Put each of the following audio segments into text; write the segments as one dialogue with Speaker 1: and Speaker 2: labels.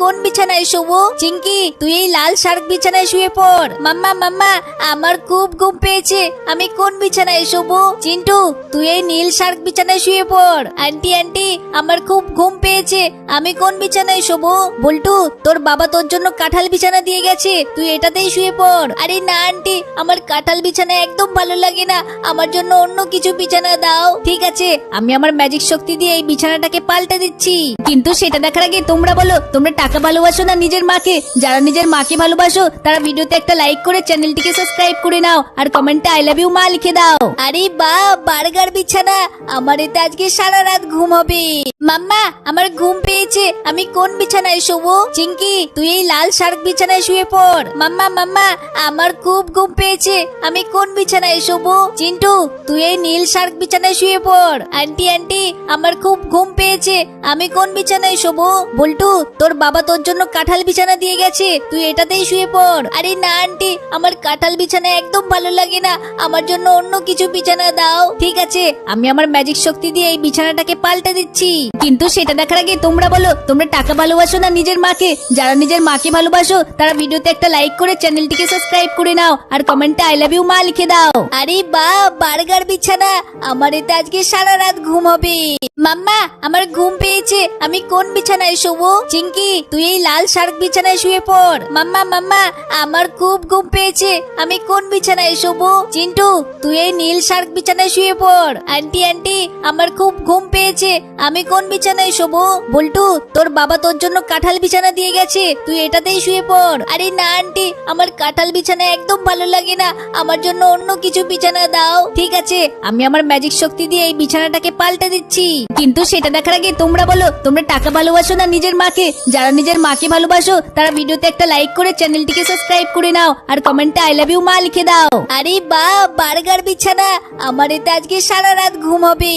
Speaker 1: কোন বিছানায় শোবো? চিঙ্কি তুই এই লাল শার্ক বিছানায় শুয়ে পড়। মাম্মা মাম্মা, আমার খুব ঘুম পেয়েছে। আমি কোন বিছানায় শোবো? চিন্টু, তুই এই নীল শার্ক বিছানায় শুয়ে পড়। আন্টি আন্টি, আমার খুব ঘুম পেয়েছে। আমি কোন বিছানায় শোবো? বল্টু, তোর বাবা তোর জন্য কাঁঠাল বিছানা দিয়ে গেছে। তুই এটাতেই শুয়ে পড়। আরে না, আন্টি, আমার কাঁঠাল বিছানা একদম ভালো লাগে না। আমার জন্য অন্য কিছু বিছানা দাও। ঠিক আছে, আমি আমার ম্যাজিক শক্তি দিয়ে এই বিছানাটাকে পাল্টে দিচ্ছি। কিন্তু সেটা দেখার আগে তোমরা বলো, তোমরা টাকা ভালোবাসো না নিজের মাকে। যারা নিজের মাকে ভালোবাসো, তারা ভিডিওতে একটা লাইক করে চ্যানেলটিকে সাবস্ক্রাইব করে নাও আর কমেন্টে আই লাভ ইউ মা লিখে দাও। আরে বা, বার্গার বিছানা। আমার এতে আজকে সারা রাত ঘুম হবে। মাম্মা, আমার ঘুম পেয়েছে। আমি কোন বিছানায় শোবো? চিঙ্কি তুই এই লাল শার্ক বিছানায় শুয়ে পড়। মাম্মা মাম্মা, আমার খুব ঘুম পেয়েছে। আমি কোন বিছানায় শোবো? চিন্টু, তুই এই নীল শার্ক বিছানায় শুয়ে পড়। আন্টি আন্টি, আমার খুব ঘুম পেয়েছে। আমি কোন বিছানায় শোবো? বল্টু, তোর বাবা তোর জন্য কাঁঠাল বিছানা দিয়ে গেছে। তুই এটাতেই শুয়ে পড়। আরে না, আন্টি, আমার কাঁঠাল বিছানা একদম ভালো লাগে না। আমার জন্য অন্য কিছু বিছানা দাও। ঠিক আছে, আমি আমার ম্যাজিক শক্তি দিয়ে এই বিছানাটাকে পাল্টে দিচ্ছি। কিন্তু সেটা দেখার আগে তোমরা বলো, তোমরা টাকা ভালোবাসো না নিজের মাকে? যারা নিজের মাকে ভালোবাসো, তারা ভিডিওতে একটা লাইক করে চ্যানেলটিকে সাবস্ক্রাইব করে নাও। আর কমেন্টে আই লাভ ইউ মা লিখে দাও। আরে বা, বার্গার বিছানা। আমার এতে আজকে সারা রাত ঘুম হবে। মাম্মা, আমার ঘুম পেয়েছে। আমি কোন বিছানায় শোবো? চিঙ্কি তুই এই লাল শার্ক বিছানায় শুয়ে পড়। মাম্মা মাম্মা, আমার খুব ঘুম পেয়েছে। আমি কোন বিছানায় শোবো? চিন্টু, তুই এই নীল শার্ক বিছানায় শুয়ে পড়। আন্টি আন্টি, আমার খুব ঘুম পেয়েছে। আমি কোন বিছানায় শোবো? বল্টু, তোর বাবা তোর জন্য কাঁঠাল বিছানা দিয়ে গেছে। তুই এটাতেই শুয়ে পড়। আরে না, আন্টি, আমার কাঁঠাল বিছানা একদম ভালো লাগে না। আমার জন্য অন্য কিছু বিছানা দাও। ঠিক আছে, আমি আমার ম্যাজিক শক্তি দিয়ে এই বিছানাটাকে পাল্টে দিচ্ছি। কিন্তু সেটা দেখার আগে তোমরা বলো, তোমরা টাকা ভালোবাসো না নিজের মাকে? যারা নিজের মাকে ভালোবাসো, তারা ভিডিওতে একটা লাইক করে চ্যানেলটিকে সাবস্ক্রাইব করে নাও, আর কমেন্টে আই লাভ ইউ মা লিখে দাও। আরে বা, বার্গার বিছানা, আমার এতে আজকে সারা রাত ঘুম হবে।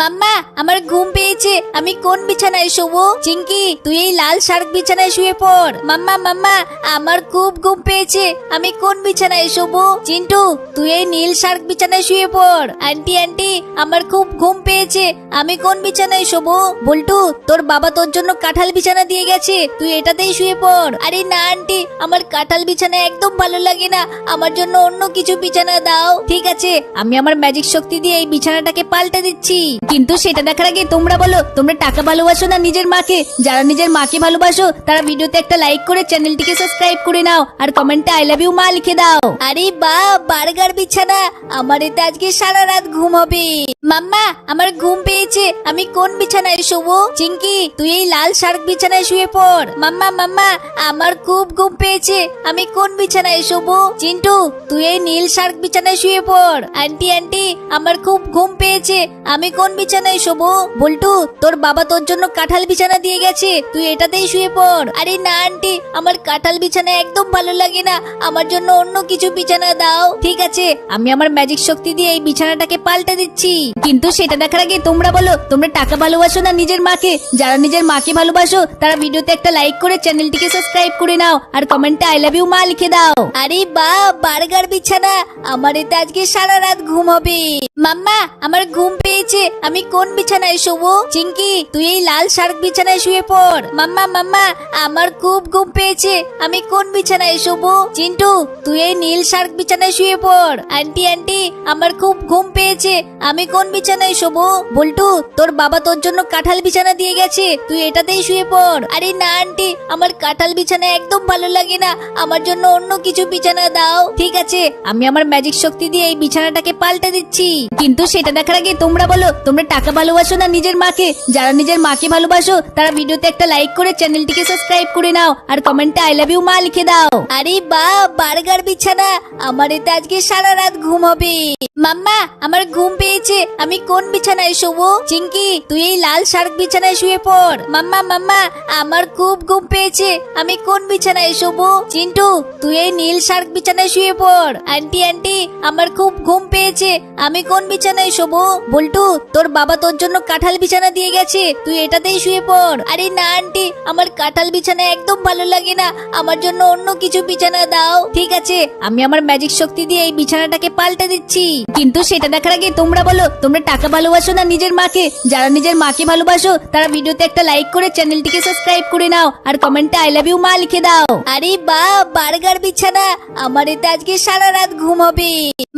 Speaker 1: মাম্মা, আমার ঘুম পেয়েছে, আমি কোন বিছানায় শোবো? চিঙ্কি তুই এই লাল শার্ক বিছানায় শুয়ে পড়। মাম্মা মাম্মা, আমার খুব ঘুম পেয়েছে, আমি কোন বিছানায় শোবো? চিন্টু, তুই এই নীল শার্ক বিছানায় শুয়ে পড়। আন্টি আন্টি, আমার খুব ঘুম পেয়েছে, আমি কোন বিছানায় শোবো? বল্টু, তোর বাবা তোর জন্য কাঁঠাল বিছানা দিয়ে গেছে। তুই এটাতেই শুয়ে পড়। আরে না, আন্টি, আমার কাঁঠাল বিছানা একদম ভালো লাগে না। আমার জন্য অন্য কিছু বিছানা দাও। ঠিক আছে, আমি আমার ম্যাজিক শক্তি দিয়ে এই বিছানাটাকে পাল্টে দিচ্ছি। কিন্তু সেটা দেখার আগে তোমরা বলো, তোমরা টাকা ভালোবাসো না নিজের মাকে? যারা নিজের মাকে ভালোবাসো, তারা ভিডিওতে একটা লাইক করে চ্যানেলটিকে সাবস্ক্রাইব করে নাও। আর কমেন্টে আই লাভ ইউ মা, লিখে দাও। আরে বা, বার্গার বিছানা! আমার এতে আজকে সারা রাত ঘুম হবে। মাম্মা, আমার ঘুম পেয়েছে। আমি কোন বিছানায় শোবো? চিঙ্কি তুই এই লাল শার্ক বিছানায় শুয়ে পড়। মাম্মা মাম্মা, আমার খুব ঘুম পেয়েছে। আমি কোন বিছানায় শোবো? চিন্টু তুই এই নীল শার্ক বিছানায় শুয়ে পড়। আন্টি আন্টি, আমার খুব ঘুম পেয়েছে। আমি কোন বিছানায় শোবো? বল্টু, তোর বাবা তোর জন্য কাঁঠাল বিছানা দিয়ে গেছে। তুই এটাতেই শুয়ে পড়। আরে না, আন্টি, আমার কাঁঠাল বিছানা একদম ভালো লাগে না। আমার জন্য অন্য কিছু বিছানা দাও। ঠিক আছে, আমি আমার ম্যাজিক শক্তি দিয়ে এই বিছানাটাকে পাল্টে দিচ্ছি। কিন্তু সেটা দেখার আগে তোমরা বলো, তোমরা টাকা ভালোবাসো না নিজের মাকে? যারা নিজের মাকে ভালোবাসো, তারা ভিডিওতে একটা লাইক করে চ্যানেলটিকে সাবস্ক্রাইব করে নাও আর কমেন্টে আই লাভ ইউ মা লিখে দাও। আরে বা বার্গার বিছানা। আমার এতে আজকে সারা রাত ঘুম হবে। মাম্মা, আমার ঘুম পেয়েছে। আমি কোন বিছানায় শোবো? চিঙ্কি তুই এই লাল শার্ক বিছানায় শুয়ে পড়। মাম্মা মাম্মা, আমার খুব ঘুম পেয়েছে। আমি কোন বিছানায় শোবো? চিন্টু, তুই এই নীল শার্ক বিছানায় শুয়ে পড়। আন্টি আন্টি, আমার খুব ঘুম পেয়েছে। আমি কোন বিছানায় শোবো? বল্টু, তোর বাবা তোর জন্য কাঁঠাল বিছানা দিয়ে গেছে। তুই এটাতেই শুয়ে পড়। আরে না আন্টি। আমার কাঁঠাল বিছানা একদম ভালো লাগে না। আমার জন্য অন্য কিছু বিছানা দাও। ঠিক আছে, আমি আমার ম্যাজিক শক্তি দিয়ে এই বিছানাটাকে পাল্টে দিচ্ছি। কিন্তু সেটা দেখার আগে তোমরা বলো, তোমরা টাকা ভালোবাসো না নিজের মাকে? যারা নিজের মাকে ভালোবাসো, তারা ভিডিওতে একটা লাইক করে চ্যানেলটিকে সাবস্ক্রাইব করে নাও। আর কমেন্টে আই লাভ ইউ মা লিখে দাও। আরে বা, বার্গার বিছানা। আমার এতে আজকে সারা রাত ঘুম হবে। মাম্মা, আমার ঘুম পেয়েছে। আমি কোন বিছানায় শোবো? চিঙ্কি তুই এই লাল শার্ক বিছানায় শুয়ে পড়। মাম্মা মাম্মা, আমার খুব ঘুম পেয়েছে। আমি কোন বিছানায় শোবো? চিন্টু, তুই এই নীল শার্ক বিছানায় শুয়ে পড়। আন্টি আন্টি, আমার খুব ঘুম পেয়েছে। আমি কোন বিছানায় শোবো? বল্টু, তোর বাবা তোর জন্য কাঁঠাল বিছানা দিয়ে গেছে। তুই এটাতেই শুয়ে পড়। আরে না, আন্টি, আমার কাঁঠাল বিছানা একদম ভালো লাগে না। আমার জন্য অন্য কিছু বিছানা দাও। ঠিক আছে, আমি আমার ম্যাজিক শক্তি দিয়ে এই বিছানাটাকে পাল্টে দিচ্ছি। কিন্তু সেটা দেখার আগে তোমরা বলো, তোমরা টাকা ভালোবাসো না নিজের মাকে? যারা নিজের মাকে ভালোবাসো, তারা ভিডিওতে একটা লাইক করে চ্যানেলটিকে সাবস্ক্রাইব করে করে নাও, আর কমেন্টে আই লাভ ইউ মা লিখে দাও। আরে বা, বার্গার বিছানা। আমার এতে আজকে সারা রাত ঘুম হবে।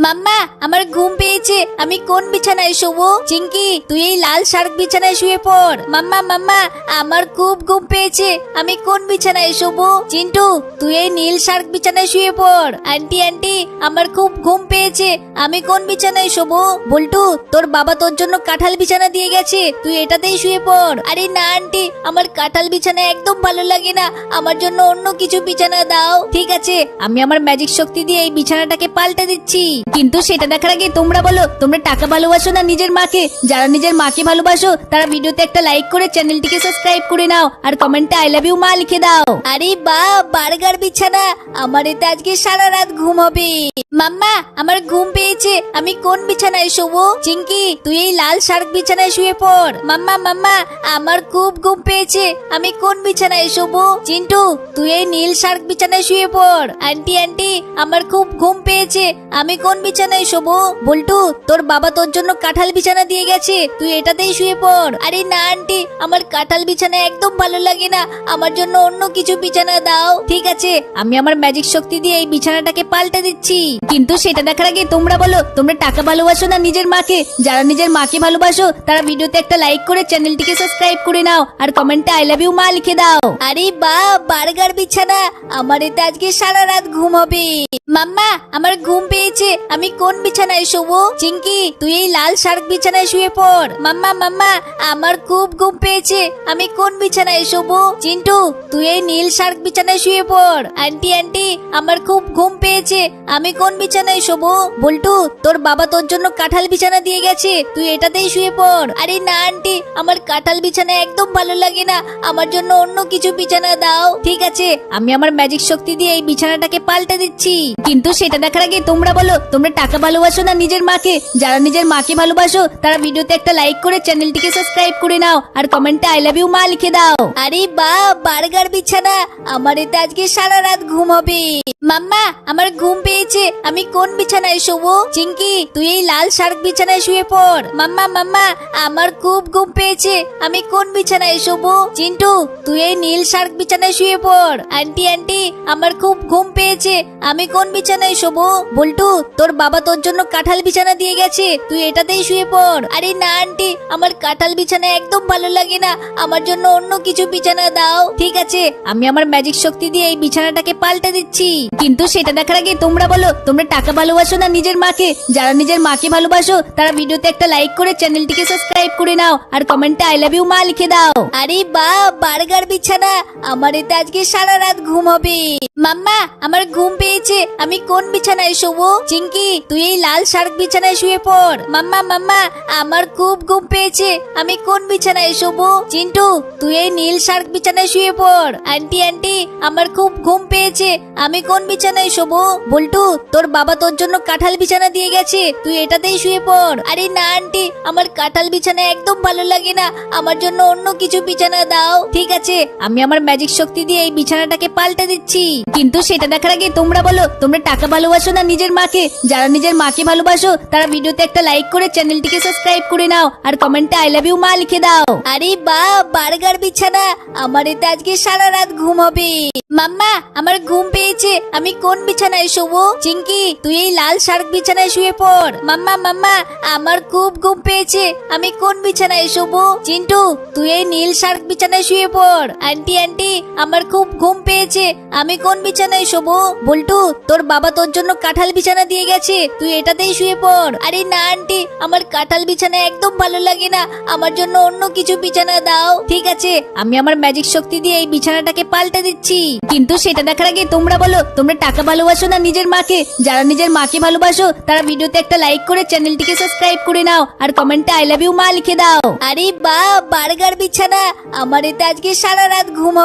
Speaker 1: মাম্মা, আমার ঘুম পেয়েছে। আমি কোন বিছানায় শোবো? চিঙ্কি তুই এই লাল শার্ক বিছানায় শুয়ে পড়। মাম্মা মাম্মা, আমার খুব ঘুম পেয়েছে। আমি কোন বিছানায় শোবো? চিন্টু, তুই এই নীল শার্ক বিছানায় শুয়ে পড়। আন্টি আন্টি, আমার খুব ঘুম পেয়েছে। আমি কোন বিছানায় শোবো? বল্টু, তোর বাবা তোর জন্য কাঁঠাল বিছানা দিয়ে গেছে। তুই এটাতেই শুয়ে পড়। আরে না, আন্টি, আমার কাঁঠাল বিছানা একদম ভালো লাগে না। আমার জন্য অন্য কিছু বিছানা দাও। ঠিক আছে, আমি আমার ম্যাজিক শক্তি দিয়ে এই বিছানাটাকে পাল্টে দিচ্ছি। কিন্তু সেটা দেখার আগে তোমরা বলো, তোমরা টাকা ভালোবাসো না নিজের মাকে? যারা নিজের মাকে ভালোবাসো, তারা ভিডিওতে একটা লাইক করে চ্যানেলটিকে সাবস্ক্রাইব করে নাও। আর কমেন্টে আই লাভ ইউ মা লিখে দাও। আরে বা, বার্গার বিছানা! আমার এতে আজকে সারা রাত ঘুম হবে। মাম্মা, আমার ঘুম পেয়েছে। আমি কোন বিছানায় শোবো? চিঙ্কি তুই এই লাল শার্ক বিছানায় শুয়ে পড়। মাম্মা মাম্মা, আমার খুব ঘুম পেয়েছে। আমি কোন বিছানায় শোবো। চিন্টু, তুই এই নীল শার্ক বিছানায় শুয়ে পড়। আন্টি আন্টি, আমার খুব ঘুম পেয়েছে। আমি কোন বিছানায় শোবো? বল্টু, তোর বাবা তোর জন্য কাঁঠাল বিছানা দিয়ে গেছে। তুই এটাতেই শুয়ে পড়। আরে না, আন্টি, আমার কাঁঠাল বিছানা একদম ভালো লাগে না। আমার জন্য অন্য কিছু বিছানা দাও। ঠিক আছে, আমি আমার ম্যাজিক শক্তি দিয়ে এই বিছানাটাকে পাল্টে দিচ্ছি। কিন্তু সেটা দেখার আগে তোমরা বলো, তোমরা টাকা ভালোবাসো না নিজের মাকে? যারা নিজের মাকে ভালোবাসো, তারা ভিডিওতে একটা লাইক করে চ্যানেলটিকে সাবস্ক্রাইব করে নাও। আর কমেন্টে আই লাভ ইউ মা লিখে দাও। আরে বা, বার্গার বিছানা। আমার এতে আজকে সারা রাত ঘুম হবে। মাম্মা, আমার ঘুম পেয়েছে। আমি কোন বিছানায় শোবো? চিঙ্কি তুই এই লাল শার্ক বিছানায় শুয়ে পড়। মাম্মা মাম্মা, আমার খুব ঘুম পেয়েছে। আমি কোন বিছানায় শোবো? চিন্টু, তুই এই নীল শার্ক বিছানায় শুয়ে পড়। আন্টি আন্টি, আমার খুব ঘুম পেয়েছে। আমি কোন বিছানায় শোবো? বল্টু, তোর বাবা তোর জন্য কাঁঠাল বিছানা দিয়ে গেছে। তুই এটাতেই শুয়ে পড়। আরে না, আন্টি, আমার কাঁঠাল বিছানা একদম ভালো লাগে না। আমার জন্য অন্য কিছু বিছানা দাও। ঠিক আছে, আমি আমার ম্যাজিক শক্তি দিয়ে এই বিছানাটাকে পাল্টে দিচ্ছি। কিন্তু সেটা দেখার আগে তোমরা বলো, তোমরা টাকা ভালোবাসো না নিজের মাকে? যারা নিজের মাকে ভালোবাসো, তারা ভিডিওতে একটা লাইক করে চ্যানেলটিকে সাবস্ক্রাইব করে নাও, আর কমেন্টে আই লাভ ইউ মা লিখে দাও। আরে বা, বার্গার বিছানা! আমার এতে আজকে সারা রাত ঘুম হবে। মাম্মা, আমার ঘুম পেয়েছে। আমি কোন বিছানায় শোবো? চিঙ্কি তুই এই লাল শার্ক বিছানায় শুয়ে পড়। মাম্মা মাম্মা, আমার খুব ঘুম পেয়েছে। আমি কোন বিছানায় শোবো? চিন্টু তুই এই নীল শার্ক বিছানায় শুয়ে পড়। আন্টি আন্টি, আমার খুব ঘুম পেয়েছে। আমি কোন বিছানায় শোবো? বল্টু, তোর বাবা তোর জন্য কাঁঠাল বিছানা দিয়ে গেছে। তুই এটাতেই শুয়ে পড়। আরে না, আন্টি, আমার কাঁঠাল বিছানা একদম ভালো লাগে না। আমার জন্য অন্য কিছু বিছানা দাও। ঠিক আছে, আমি আমার ম্যাজিক শক্তি দিয়ে এই বিছানাটাকে পাল্টে দিচ্ছি। কিন্তু সেটা দেখার আগে তোমরা বলো, তোমরা টাকা ভালোবাসো না নিজের মাকে? যারা নিজের মাকে ভালোবাসো, তারা ভিডিওতে একটা লাইক করে চ্যানেলটিকে সাবস্ক্রাইব করে নাও। আর কমেন্টে আই লাভ ইউ মা লিখে দাও। আরে বা, বার্গার। বিছানা। আমার এতে আজকে সারা রাত ঘুম হবে। মাম্মা, আমার ঘুম পেয়েছে। আমি কোন বিছানায় শোবো? চিঙ্কি তুই এই লাল শার্ক বিছানায় শুয়ে পড়। মাম্মা মাম্মা, আমার খুব ঘুম পেয়েছে। আমি কোন বিছানায় শোবো? চিন্টু, তুই এই নীল শার্ক বিছানায় শুয়ে পড়। আন্টি আন্টি, আমার খুব ঘুম পেয়েছে। আমি কোন বিছানায় শোবো? বল্টু, তোর বাবা তোর জন্য কাঁঠাল বিছানা দিয়ে গেছে। তুই এটাতেই শুয়ে পড়। আরে না, আন্টি, আমার কাঁঠাল বিছানা একদম ভালো লাগে না। আমার জন্য অন্য কিছু বিছানা দাও। ঠিক আছে আমি আমার ম্যাজিক শক্তি দিয়ে এই বিছানাটাকে পাল্টে দিচ্ছি। কিন্তু সেটা দেখার আগে তোমরা বলো, তোমরা টাকা ভালোবাসো না নিজের মাকে? যারা নিজের মাকে ভালোবাসো, তারা ভিডিওতে একটা লাইক করে চ্যানেলটিকে সাবস্ক্রাইব করে নাও, আর কমেন্টে আই লাভ ইউ মা, লিখে দাও। আরে বা বার্গার বিছানা! আমার এতে আজকে সারা রাত ঘুম হবে। মাম্মা, আমার ঘুম পেয়েছে। আমি কোন বিছানায় শোবো? চিঙ্কি তুই এই লাল শার্ক বিছানায় শুয়ে পড়। মাম্মা মাম্মা, আমার খুব ঘুম পেয়েছে। আমি কোন বিছানায় শোবো? চিন্টু, তুই এই নীল শার্ক বিছানায় শুয়ে পড়। আন্টি আন্টি, আমার খুব ঘুম পেয়েছে। আমি কোন বিছানায় শোবো? বল্টু, তোর বাবা তোর জন্য কাঁঠাল বিছানা দিয়ে গেছে। তুই এটাতেই শুয়ে পড়। আরে না, আন্টি, আমার কাঁঠাল বিছানা একদম ভালো লাগে না। আমার জন্য অন্য কিছু বিছানা দাও। ঠিক আছে, আমি আমার ম্যাজিক শক্তি দিয়ে এই বিছানাটাকে পাল্টে দিচ্ছি। কিন্তু সেটা দেখার আগে তোমরা বলো, তোমরা টাকা ভালোবাসো না নিজের মাকে? যারা নিজের মাকে ভালোবাসো, তারা ভিডিওতে একটা লাইক করে চ্যানেলটিকে সাবস্ক্রাইব করে নাও। আর কমেন্টে আই লাভ ইউ মা লিখে দাও। আরে বা, বার্গার বিছানা! আমার এতে আজকে সারা রাত ঘুম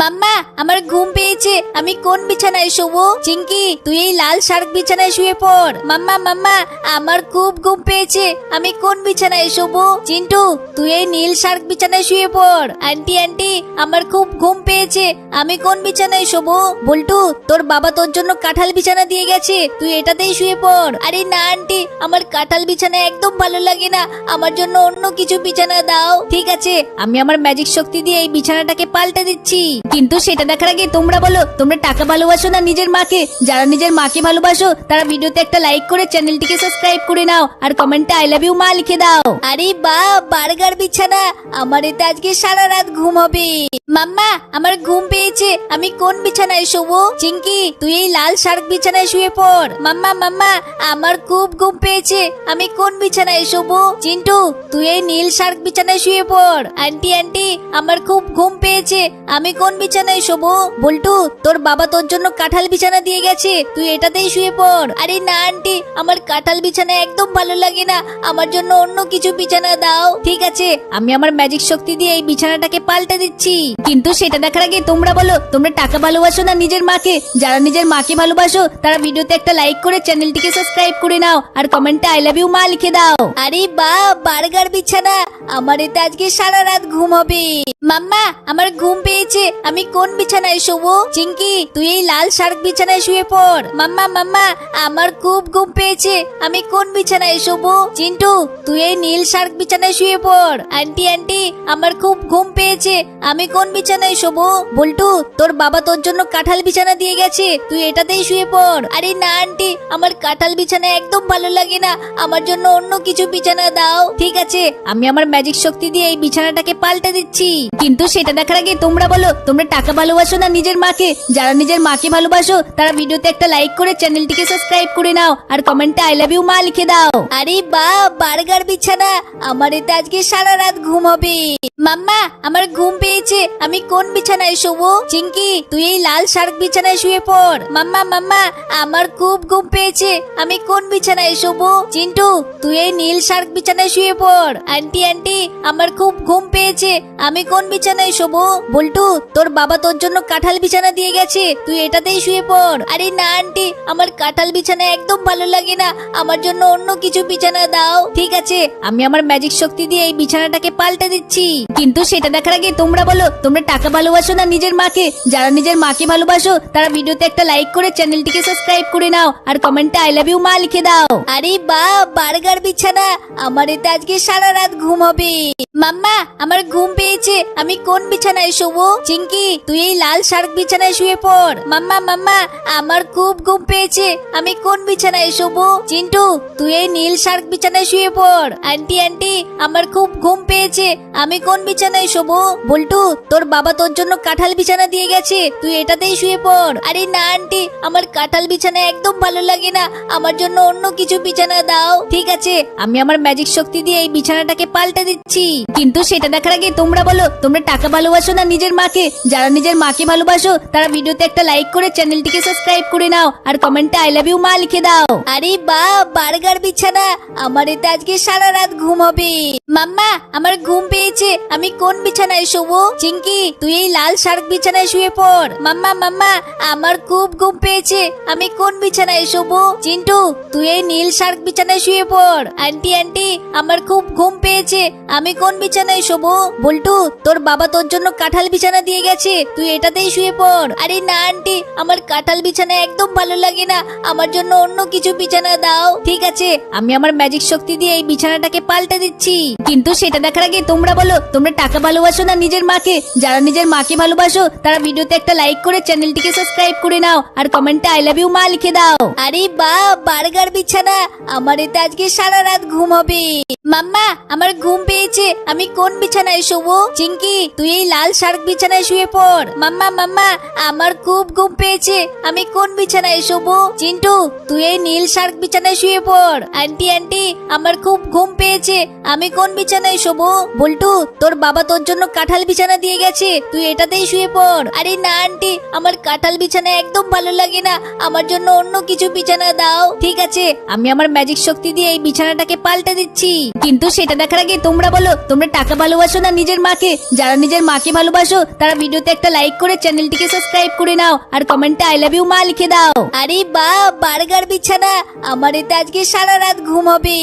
Speaker 1: মাম্মা, আমার ঘুম পেয়েছে। আমি কোন বিছানায় শোবো? চিঙ্কি তুই এই লাল শার্ক বিছানায় শুয়ে পড়। মাম্মা মাম্মা, আমার খুব ঘুম পেয়েছে। আমি কোন বিছানায় শোবো? চিন্টু, তুই এই নীল শার্ক বিছানায় শুয়ে পড়। আন্টি আন্টি, আমার খুব ঘুম পেয়েছে। আমি কোন বিছানায় শোবো? বল্টু, তোর বাবা তোর জন্য কাঁঠাল বিছানা দিয়ে গেছে। তুই এটাতেই শুয়ে পড়। আরে না, আন্টি, আমার কাঁঠাল বিছানা একদম ভালো লাগে না। আমার জন্য অন্য কিছু বিছানা দাও। ঠিক আছে, আমি আমার ম্যাজিক শক্তি দিয়ে এই বিছানাটাকে পাল্টে দিচ্ছি। কিন্তু সেটা দেখার আগে তোমরা বলো, তোমরা টাকা ভালোবাসো না নিজের মাকে? যারা নিজের মাকে ভালোবাসো, তারা ভিডিওতে একটা লাইক করে চ্যানেলটিকে সাবস্ক্রাইব করে নাও, আর কমেন্টে আই লাভ ইউ মা লিখে দাও। আরে বা, বার্গার বিছানা! আমার এতে আজকে সারা রাত ঘুম হবে। মাম্মা, আমার ঘুম পেয়েছে। আমি কোন বিছানায় শোবো? চিঙ্কি তুই এই লাল শার্ক বিছানায় শুয়ে পড়। মাম্মা মাম্মা, আমার খুব ঘুম পেয়েছে। আমি কোন বিছানায় শোবো? চিন্টু, তুই এই নীল শার্ক বিছানায় শুয়ে পড়। আন্টি আন্টি, আমার খুব ঘুম পেয়েছে। আমি কোন বিছানায় শোবো? বল্টু, তোর বাবা তোর জন্য কাঁঠাল বিছানা দিয়ে গেছে। তুই এটাতেই শুয়ে পড়। আরে না, আন্টি, আমার কাঁঠাল বিছানা একদম ভালো লাগে না। আমার জন্য অন্য কিছু বিছানা দাও। ঠিক আছে, আমি আমার ম্যাজিক শক্তি দিয়ে এই বিছানাটাকে পাল্টে দিচ্ছি। কিন্তু সেটা দেখার আগে তোমরা বলো, তোমরা টাকা ভালোবাসো না নিজের মাকে? যারা নিজের মাকে ভালোবাসো, তারা ভিডিওতে একটা লাইক করে চ্যানেলটিকে সাবস্ক্রাইব করে নাও। আর কমেন্টে আই লাভ ইউ মা, লিখে দাও। আরে বা, বার্গার বিছানা! আমার এতে আজকে সারা রাত ঘুম হবে। মাম্মা আমার ঘুম পেয়েছে। আমি কোন বিছানায় শোবো? চিঙ্কি তুই এই লাল শার্ক বিছানায় শুয়ে পড়। মাম্মা মাম্মা, আমার খুব ঘুম পেয়েছে। আমি কোন বিছানায় শোবো? চিন্টু, তুই এই নীল শার্ক বিছানায় শুয়ে পড়। আন্টি আন্টি, আমার খুব ঘুম পেয়েছে। আমি কোন বিছানায় শোবো? বল্টু, তোর বাবা তোর জন্য কাঁঠাল বিছানা দিয়ে গেছে। তুই এটাতেই শুয়ে পড়। আরে না, আন্টি, আমার কাঁঠাল বিছানা একদম ভালো লাগে না। আমার জন্য অন্য কিছু বিছানা দাও। ঠিক আছে, আমি আমার ম্যাজিক শক্তি দিয়ে এই বিছানাটাকে পাল্টে দিচ্ছি। কিন্তু সেটা দেখার আগে তোমরা বলো, তোমরা টাকা ভালোবাসো না নিজের মাকে? যারা নিজের মাকে ভালোবাসো, তারা ভিডিওতে একটা লাইক করে চ্যানেলটিকে সাবস্ক্রাইব করে নাও, আর কমেন্টে আই লাভ ইউ মা লিখে দাও। আরে বা, বার্গার বিছানা! আমার এতে আজকে সারা রাত ঘুম হবে। মাম্মা, আমার ঘুম পেয়েছে। আমি কোন বিছানায় শোবো? চিঙ্কি তুই এই লাল শার্ক বিছানায় শুয়ে পড়। মাম্মা মাম্মা, আমার খুব ঘুম পেয়েছে। আমি কোন বিছানায় শোবো? চিন্টু, তুই এই নীল শার্ক বিছানায় শুয়ে পড়। আন্টি আন্টি, আমার খুব ঘুম পেয়েছে। আমি কোন বিছানায় শোবো? বল্টু, তোর বাবা তোর জন্য কাঁঠাল বিছানা দিয়ে গেছে। তুই এটাতেই শুয়ে পড়। আরে না, আন্টি, আমার কাঁঠাল বিছানা একদম ভালো লাগে না। আমার জন্য অন্য কিছু বিছানা দাও। ঠিক আছে, আমি আমার ম্যাজিক শক্তি দিয়ে এই বিছানাটাকে পাল্টে দিচ্ছি। কিন্তু সেটা দেখার আগে তোমরা বলো, তোমরা টাকা ভালোবাসো না নিজের মাকে? যারা নিজের মাকে ভালোবাসো, তারা ভিডিওতে একটা লাইক করে চ্যানেলটিকে সাবস্ক্রাইব করে নাও। আর কমেন্টে আই লাভ ইউ মা, লিখে দাও। আরে বা, বার্গার বিছানা! আমার এতে আজকে সারা রাত ঘুম হবে। মাম্মা, আমার ঘুম পেয়েছে। আমি কোন বিছানায় শোবো? চিঙ্কি তুই এই লাল শার্ক বিছানায় শুয়ে পড়। মাম্মা মাম্মা, আমার খুব ঘুম পেয়েছে। আমি কোন বিছানায় শোবো? চিন্টু, তুই এই নীল শার্ক বিছানায় শুয়ে পড়। আন্টি আন্টি, আমার খুব ঘুম পেয়েছে। আমি কোন বিছানায় শোবো? বল্টু, তোর বাবা তোর জন্য কাঁঠাল বিছানা দিয়ে গেছে। তুই এটাতেই শুয়ে পড়। আরে না, আন্টি, আমার কাঁঠাল বিছানা একদম ভালো লাগে না। আমার জন্য অন্য কিছু বিছানা দাও। ঠিক আছে, আমি আমার ম্যাজিক শক্তি দিয়ে এই বিছানাটাকে পাল্টে দিচ্ছি। কিন্তু সেটা দেখার আগে তোমরা বলো, তোমরা টাকা ভালোবাসো না নিজের মাকে। যারা নিজের মাকে ভালোবাসো, তারা ভিডিওতে একটা লাইক করে চ্যানেলটিকে সাবস্ক্রাইব করে নাও। আর কমেন্টে আই লাভ ইউ মা, লিখে দাও। আরে বা, বার্গার বিছানা। আমার এতে আজকে সারা রাত ঘুম হবে। মাম্মা, আমার ঘুম পেয়েছে। আমি কোন বিছানায় শোবো? চিঙ্কি তুই এই লাল শার্ক বিছানায় শুয়ে পড়। মাম্মা মাম্মা, আমার খুব ঘুম পেয়েছে। আমি কোন বিছানায় শোবো? চিন্টু, তুই এই নীল শার্ক বিছানায় শুয়ে পড়। আন্টি আন্টি, আমার খুব ঘুম পেয়েছে। আমি কোন বিছানায় শোবো? বল্টু, তোর বাবা তোর জন্য কাঁঠাল বিছানা দিয়ে গেছে। তুই এটাতেই শুয়ে পড়। আরে না, আন্টি, আমার কাঁঠাল বিছানা একদম ভালো লাগে না। আমার জন্য অন্য কিছু বিছানা দাও। ঠিক আছে, আমি আমার ম্যাজিক শক্তি দিয়ে এই বিছানাটাকে পাল্টে দিচ্ছি। কিন্তু সেটা দেখার আগে তোমরা বলো, তোমরা টাকা ভালোবাসো না নিজের মাকে? যারা নিজের মাকে ভালোবাসো, তারা ভিডিওতে একটা লাইক করে চ্যানেলটিকে সাবস্ক্রাইব করে নাও। আর কমেন্টে আই লাভ ইউ মা, লিখে দাও। আরে বা, বার্গার বিছানা। আমার এতে আজকে সারা রাত ঘুম হবে। মাম্মা, আমার ঘুম পেয়েছে। আমি কোন বিছানায় শোবো? চিঙ্কি তুই এই লাল শার্ক বিছানায় শুয়ে পড়। মাম্মা মাম্মা, আমার খুব ঘুম পেয়েছে। আমি কোন বিছানায় শোবো? চিন্টু, তুই এই নীল শার্ক বিছানায় শুয়ে পড়। আন্টি আন্টি, আমার খুব ঘুম পেয়েছে। আমি কোন বিছানায় শোবো? বল্টু, তোর বাবা তোর জন্য কাঁঠাল বিছানা দিয়ে গেছে। তুই এটাতেই শুয়ে পড়। আরে না, আন্টি, আমার কাঁঠাল বিছানা একদম ভালো লাগে না। আমার জন্য অন্য কিছু বিছানা দাও। ঠিক আছে, আমি আমার ম্যাজিক শক্তি দিয়ে এই বিছানাটাকে পাল্টে দিচ্ছি। কিন্তু সেটা দেখার আগে তোমরা বলো, তোমরা টাকা ভালোবাসো না নিজের মাকে? যারা নিজের মাকে ভালোবাসো, তারা ভিডিওতে একটা লাইক করে চ্যানেলটিকে সাবস্ক্রাইব করে নাও, আর কমেন্টে আই লাভ ইউ মা লিখে দাও। আরে বা, বার্গার বিছানা, আমার এতে আজকে সারা রাত ঘুম হবে।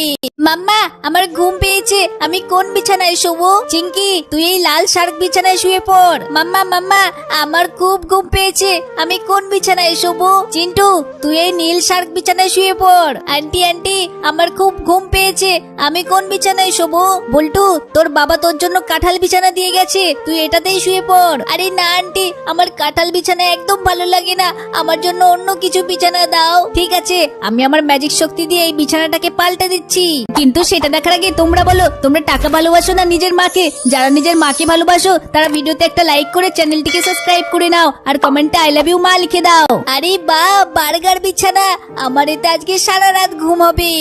Speaker 1: মাম্মা, আমার ঘুম পেয়েছে, আমি কোন বিছানায় শোবো? চিঙ্কি তুই এই লাল শার্ক বিছানায় শুয়ে পড়। মাম্মা মাম্মা, আমার খুব ঘুম পেয়েছে, আমি কোন বিছানায় শোবো? চিন্টু, তুই এই নীল শার্ক বিছানায় শুয়ে পড়। আন্টি আন্টি, আমার খুব ঘুম পেয়েছে, আমি কোন বিছানায় শোবো? বল্টু, তোর বাবা তোর জন্য কাঁঠাল বিছানা দিয়ে গেছে। গেছে তুই এটাতেই শুয়ে পড়। আরে না, আন্টি, আমার কাঁঠাল বিছানা একদম ভালো লাগে না। আমার জন্য অন্য কিছু বিছানা দাও। ঠিক আছে, আমি আমার ম্যাজিক শক্তি দিয়ে এই বিছানাটাকে পাল্টে দিচ্ছি। কিন্তু সেটা দেখার আগে তোমরা বলো, তোমরা টাকা ভালোবাসো না নিজের মাকে? যারা নিজের মাকে ভালোবাসো, তারা ভিডিওতে একটা লাইক করে চ্যানেলটিকে সাবস্ক্রাইব করে নাও। আর কমেন্টে আই লাভ ইউ মা লিখে দাও। আরে বা বার্গার বিছানা! আমার এতে আজকে সারা রাত ঘুম হবে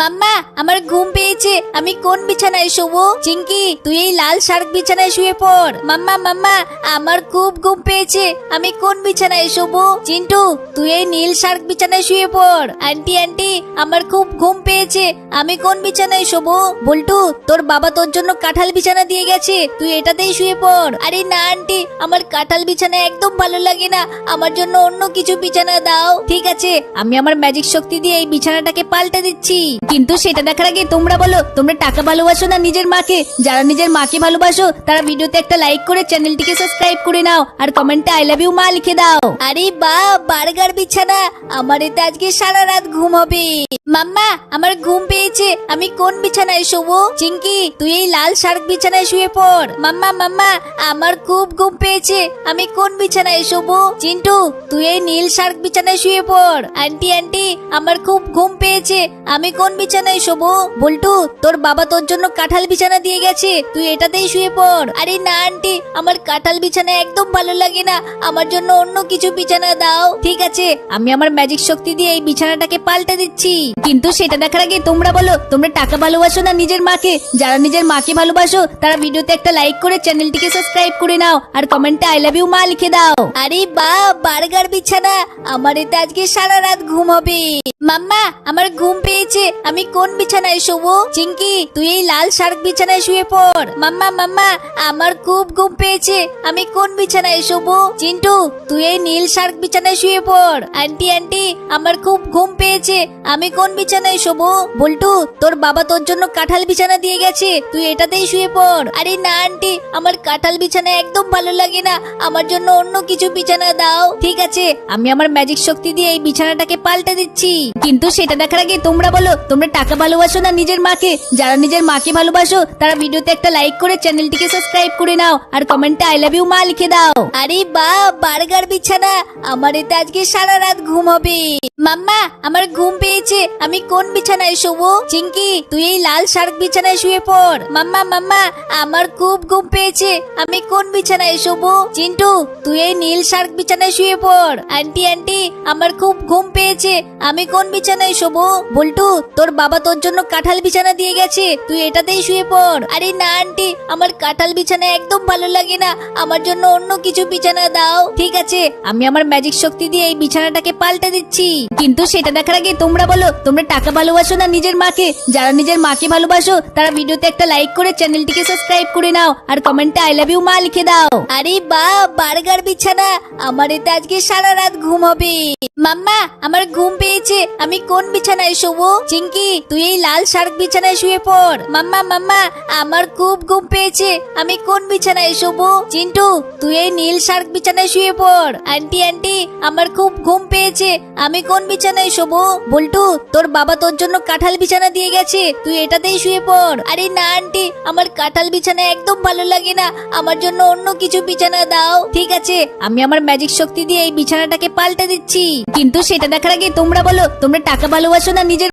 Speaker 1: মাম্মা, আমার ঘুম পেয়েছে। আমি কোন বিছানায় শোবো? চিঙ্কি তুই এই লাল শার্ক বিছানায় শুয়ে পড়। মাম্মা মাম্মা, আমার খুব ঘুম পেয়েছে। আমি কোন বিছানায় শোবো? চিন্টু, তুই এই নীল শার্ক বিছানায় শুয়ে পড়। আন্টি আন্টি, আমার খুব ঘুম পেয়েছে। আমি কোন বিছানায় শোবো? বল্টু, তোর বাবা তোর জন্য কাঁঠাল বিছানা দিয়ে গেছে। তুই এটাতেই শুয়ে পড়। আরে না, আন্টি, আমার কাঁঠাল বিছানা একদম ভালো লাগে না। আমার জন্য অন্য কিছু বিছানা দাও। ঠিক আছে, আমি আমার ম্যাজিক শক্তি দিয়ে এই বিছানাটাকে পাল্টে দিচ্ছি। কিন্তু সেটা দেখার আগে তোমরা বলো, তোমরা টাকা ভালোবাসো না নিজের মাকে? যারা নিজের মাকে ভালোবাসো, তারা ভিডিওতে একটা লাইক করে চ্যানেলটিকে সাবস্ক্রাইব করে নাও, আর কমেন্টে আই লাভ ইউ মা লিখে দাও। আরে বা, বার্গার বিছানা! আমার এতে আজকে সারা রাত ঘুম হবে। মাম্মা, আমার ঘুম পেয়েছে। আমি কোন বিছানায় শোবো? চিঙ্কি তুই এই লাল শার্ক বিছানায় শুয়ে পড়। মাম্মা মাম্মা, আমার খুব ঘুম পেয়েছে। আমি কোন বিছানায় শোবো? চিন্টু, তুই এই নীল শার্ক বিছানায় শুয়ে পড়। আন্টি আন্টি, আমার খুব ঘুম পেয়েছে। আমি কোন বিছানায় শোবো। বল্টু, তোর বাবা তোর জন্য কাঁঠাল বিছানা দিয়ে গেছে। তুই এটাতেই শুয়ে পড়। আরে না, আন্টি, আমার কাঁঠাল বিছানা একদম ভালো লাগে না। আমার জন্য অন্য কিছু বিছানা দাও। ঠিক আছে, আমি আমার ম্যাজিক শক্তি দিয়ে এই বিছানাটাকে পাল্টে দিচ্ছি। কিন্তু সেটা দেখার আগে তোমরা বলো, তোমরা টাকা ভালোবাসো না নিজের মাকে? যারা নিজের মাকে ভালোবাসো, তারা ভিডিওতে একটা লাইক করে চ্যানেলটিকে সাবস্ক্রাইব করে নাও। আর কমেন্টে আই লাভ ইউ মা, লিখে দাও। আরে বা, বার্গার বিছানা। আমার এতে আজকে সারা রাত ঘুম হবে। মাম্মা, আমার ঘুম পেয়েছে। আমি কোন বিছানায় শোবো? চিঙ্কি তুই এই লাল শার্ক বিছানায় শুয়ে পড়। মাম্মা মাম্মা, আমার খুব ঘুম পেয়েছে। আমি কোন বিছানায় শোবো? চিন্টু, তুই এই নীল শার্ক বিছানায় শুয়ে পড়। আন্টি আন্টি, আমার খুব ঘুম পেয়েছে। আমি কোন বিছানায় শোবো? বল্টু, তোর বাবা তোর জন্য কাঁঠাল বিছানা দিয়ে গেছে। তুই এটাতেই শুয়ে পড়। আরে না, আন্টি, আমার কাঁঠাল বিছানা একদম ভালো লাগে না। আমার জন্য অন্য কিছু বিছানা দাও। ঠিক আছে, আমি আমার ম্যাজিক শক্তি দিয়ে এই বিছানাটাকে পাল্টে দিচ্ছি। কিন্তু সেটা দেখার আগে তোমরা বলো তোমরা টাকা ভালোবাসো না নিজের মাকে? যারা নিজের মাকে ভালোবাসো, তারা ভিডিওতে একটা লাইক করে চ্যানেলটিকে সাবস্ক্রাইব করে নাও। আর কমেন্টে আই লাভ ইউ মা, লিখে দাও। আরে বা, বার্গার বিছানা। আমার এতে আজকে সারা রাত ঘুম হবে। মাম্মা, আমার ঘুম পেয়েছে। আমি কোন বিছানায় শোবো? চিঙ্কি তুই এই লাল শার্ক বিছানায় শুয়ে পড়। মাম্মা মাম্মা, আমার খুব ঘুম পেয়েছে। আমি কোন বিছানায় শোবো? চিন্টু, তুই এই নীল শার্ক বিছানায় শুয়ে পড়। আন্টি আন্টি, আমার খুব ঘুম পেয়েছে। আমি কোন বিছানায় শোবো? বল্টু তোর বাবা তোর জন্য কাঁঠাল বিছানা দিয়ে গেছে। তুই এটাতেই শুয়ে পড়। আরে না, আন্টি, আমার কাঁঠাল বিছানা একদম ভালো লাগে না। আমার জন্য অন্য কিছু বিছানা দাও। ঠিক আছে, আমি আমার ম্যাজিক শক্তি দিয়ে এই বিছানাটাকে পাল্টে দিচ্ছি। কিন্তু সেটা দেখার আগে তোমরা বলো, তোমরা টাকা ভালোবাসো না নিজের মাকে? যারা নিজের মাকে ভালোবাসো, তারা ভিডিওতে একটা লাইক করে চ্যানেলটিকে সাবস্ক্রাইব করে নাও। আর কমেন্টে আই লাভ ইউ মা লিখে দাও। আরে বা, বার্গার বিছানা। আমার এতে আজকে সারা রাত ঘুম হবে মাম্মা, আমার ঘুম পেয়েছে। আমি কোন বিছানায় শোবো? চিঙ্কি তুই এই লাল শার্ক বিছানায় শুয়ে পড়। মাম্মা মাম্মা, আমার খুব ঘুম পেয়েছে। আমি কোন বিছানায় শোবো? চিন্টু, তুই এই নীল শার্ক বিছানায় শুয়ে পড়। আন্টি আন্টি, আমার খুব ঘুম পেয়েছে। আমি কোন বিছানায় শোবো? বল্টু, তোর বাবা তোর জন্য কাঁঠাল বিছানা দিয়ে গেছে। তুই এটাতেই শুয়ে পড়। আরে না, আন্টি, আমার কাঁঠাল বিছানা একদম ভালো লাগে না। আমার জন্য অন্য কিছু বিছানা দাও। ঠিক আছে, আমি আমার ম্যাজিক শক্তি দিয়ে এই বিছানাটাকে পাল্টে দিচ্ছি। কিন্তু সেটা দেখার আগে তোমরা বলো, তোমরা টাকা ভালোবাসো না নিজের